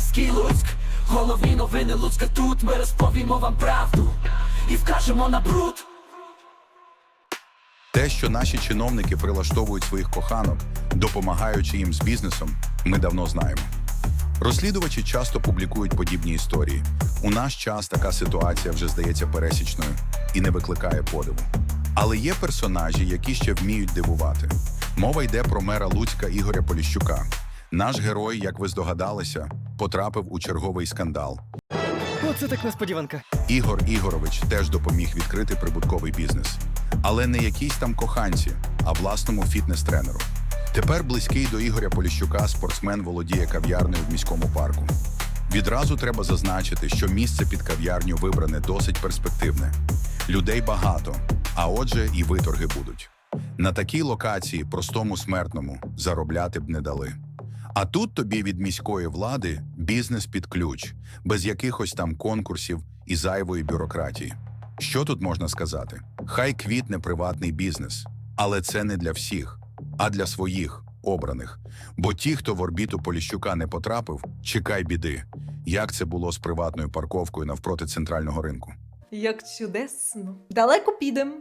Одеський Луцьк, головні новини Луцька тут. Ми розповімо вам правду і вкажемо на бруд. Те, що наші чиновники прилаштовують своїх коханок, допомагаючи їм з бізнесом, ми давно знаємо. Розслідувачі часто публікують подібні історії. У наш час така ситуація вже здається пересічною і не викликає подиву. Але є персонажі, які ще вміють дивувати. Мова йде про мера Луцька Ігоря Поліщука. Наш герой, як ви здогадалися, потрапив у черговий скандал. Оце так несподіванка. Ігор Ігорович теж допоміг відкрити прибутковий бізнес, але не якійсь там коханці, а власному фітнес-тренеру. Тепер близький до Ігоря Поліщука спортсмен володіє кав'ярнею в міському парку. Відразу треба зазначити, що місце під кав'ярню вибране досить перспективне. Людей багато, а отже, і виторги будуть. На такій локації простому смертному заробляти б не дали. А тут тобі від міської влади бізнес під ключ, без якихось там конкурсів і зайвої бюрократії. Що тут можна сказати? Хай квітне приватний бізнес, але це не для всіх, а для своїх обраних. Бо ті, хто в орбіту Поліщука не потрапив, чекай біди. Як це було з приватною парковкою навпроти центрального ринку? Як чудесно. Далеко підем.